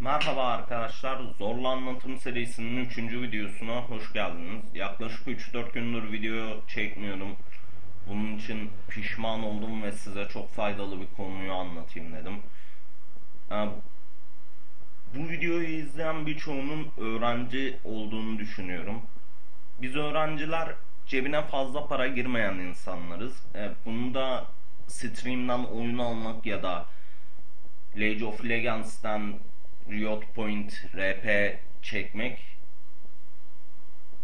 Merhaba arkadaşlar, Zorla Anlatım serisinin 3. videosuna hoş geldiniz. Yaklaşık 3-4 gündür video çekmiyordum. Bunun için pişman oldum ve size çok faydalı bir konuyu anlatayım dedim. Ee, bu videoyu izleyen birçoğunun öğrenci olduğunu düşünüyorum. Biz öğrenciler cebine fazla para girmeyen insanlarız. Ee, bunu da stream'den oyun almak ya da League of Legends'ten Riot Point RP çekmek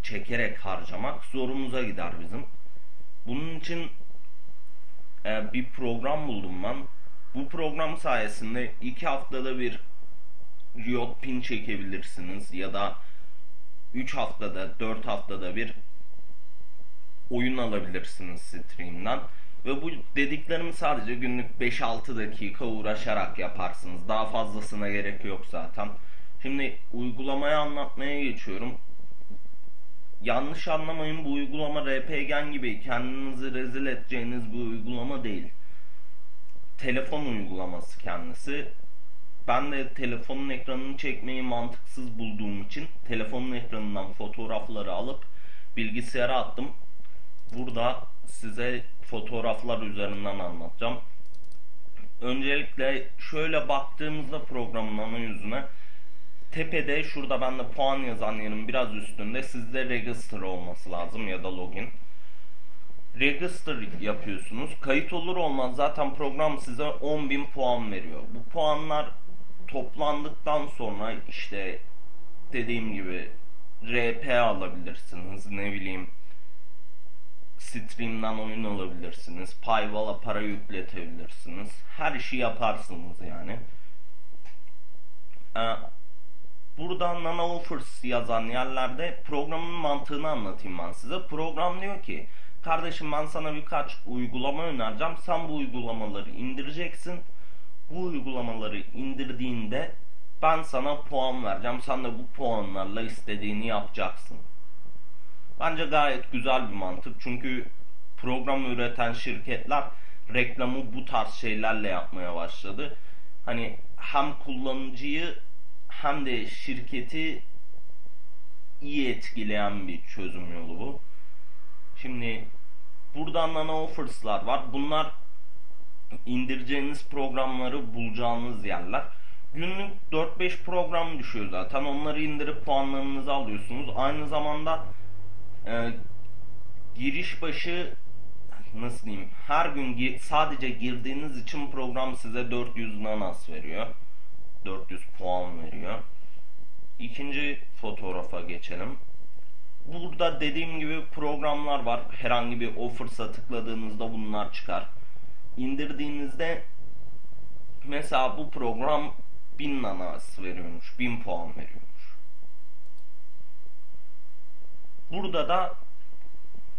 çekerek harcamak zorumuza gider bizim. Bunun için e, bir program buldum ben. Bu program sayesinde iki haftada bir Riot Pin çekebilirsiniz ya da 3 haftada 4 haftada bir oyun alabilirsiniz stream'den. Ve bu dediklerimi sadece günlük 5-6 dakika uğraşarak yaparsınız. Daha fazlasına gerek yok zaten. Şimdi uygulamayı anlatmaya geçiyorum. Yanlış anlamayın bu uygulama RPGen gibi kendinizi rezil edeceğiniz bir uygulama değil. Telefon uygulaması kendisi. Ben de telefonun ekranını çekmeyi mantıksız bulduğum için telefonun ekranından fotoğrafları alıp bilgisayara attım. Burada size fotoğraflar üzerinden anlatacağım. Öncelikle şöyle baktığımızda programın ana yüzüne tepede şurada bende puan yazan yerin biraz üstünde sizde register olması lazım ya da login. Register yapıyorsunuz. Kayıt olur olmaz zaten program size 10.000 puan veriyor. Bu puanlar toplandıktan sonra işte dediğim gibi RP alabilirsiniz ne bileyim Stream'den oyun alabilirsiniz. Payvala para yükletebilirsiniz. Her işi yaparsınız yani. Ee, burada Nano Offers yazan yerlerde programın mantığını anlatayım ben size. Program diyor ki kardeşim ben sana birkaç uygulama önereceğim. Sen bu uygulamaları indireceksin. Bu uygulamaları indirdiğinde ben sana puan vereceğim. Sen de bu puanlarla istediğini yapacaksın. Bence gayet güzel bir mantık. Çünkü program üreten şirketler reklamı bu tarz şeylerle yapmaya başladı. Hani hem kullanıcıyı hem de şirketi iyi etkileyen bir çözüm yolu bu. Şimdi buradan nano offers'lar var. Bunlar indireceğiniz programları bulacağınız yerler. Günlük 4-5 program düşüyor zaten. Onları indirip puanlarınızı alıyorsunuz. Aynı zamanda e, giriş başı nasıl diyeyim her gün sadece girdiğiniz için program size 400 nanas veriyor. 400 puan veriyor. İkinci fotoğrafa geçelim. Burada dediğim gibi programlar var. Herhangi bir offersa tıkladığınızda bunlar çıkar. İndirdiğinizde mesela bu program 1000 nanas veriyormuş. 1000 puan veriyor. Burada da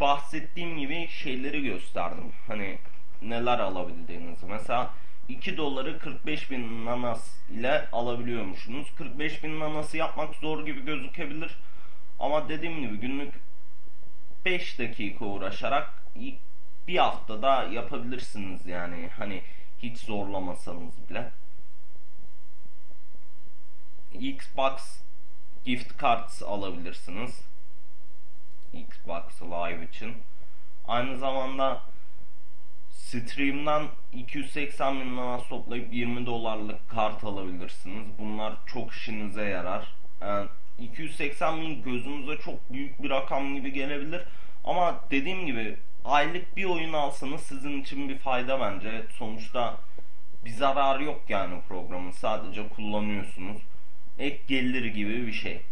bahsettiğim gibi şeyleri gösterdim. Hani neler alabildiğinizi. Mesela 2 doları 45 bin nanas ile alabiliyormuşsunuz. 45 bin nanası yapmak zor gibi gözükebilir. Ama dediğim gibi günlük 5 dakika uğraşarak bir haftada yapabilirsiniz yani. Hani hiç zorlamasanız bile. Xbox gift cards alabilirsiniz. Xbox Live için. Aynı zamanda Stream'den 280 bin lira toplayıp 20 dolarlık kart alabilirsiniz. Bunlar çok işinize yarar. Yani 280 bin gözünüze çok büyük bir rakam gibi gelebilir. Ama dediğim gibi aylık bir oyun alsanız sizin için bir fayda bence. Sonuçta bir zarar yok yani programın. Sadece kullanıyorsunuz. Ek gelir gibi bir şey.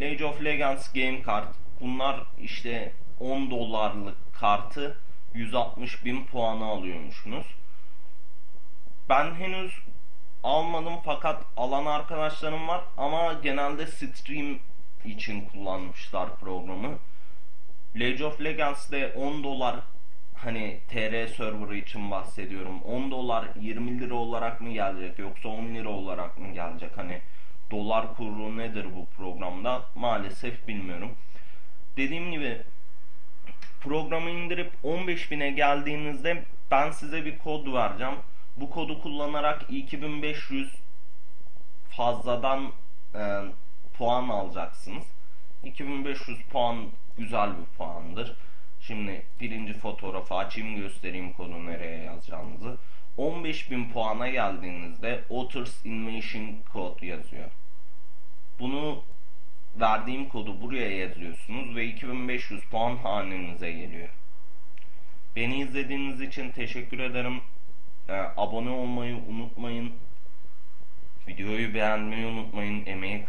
League of Legends Game Card bunlar işte 10 dolarlık kartı 160 bin puanı alıyormuşsunuz. Ben henüz almadım fakat alan arkadaşlarım var ama genelde stream için kullanmışlar programı. League of Legends'de 10 dolar hani TR server için bahsediyorum. 10 dolar 20 lira olarak mı gelecek yoksa 10 lira olarak mı gelecek? Hani dolar kuru nedir bu programda? Maalesef bilmiyorum. Dediğim gibi programı indirip 15.000'e geldiğinizde ben size bir kod vereceğim. Bu kodu kullanarak 2500 fazladan e, puan alacaksınız. 2500 puan güzel bir puandır. Şimdi birinci fotoğrafı açayım göstereyim kodu nereye yazacağınızı. 15.000 puana geldiğinizde Otters Invasion Code yazıyor. Bunu verdiğim kodu buraya yazıyorsunuz ve 2500 puan hanenize geliyor. Beni izlediğiniz için teşekkür ederim. Ee, abone olmayı unutmayın. Videoyu beğenmeyi unutmayın. Emeği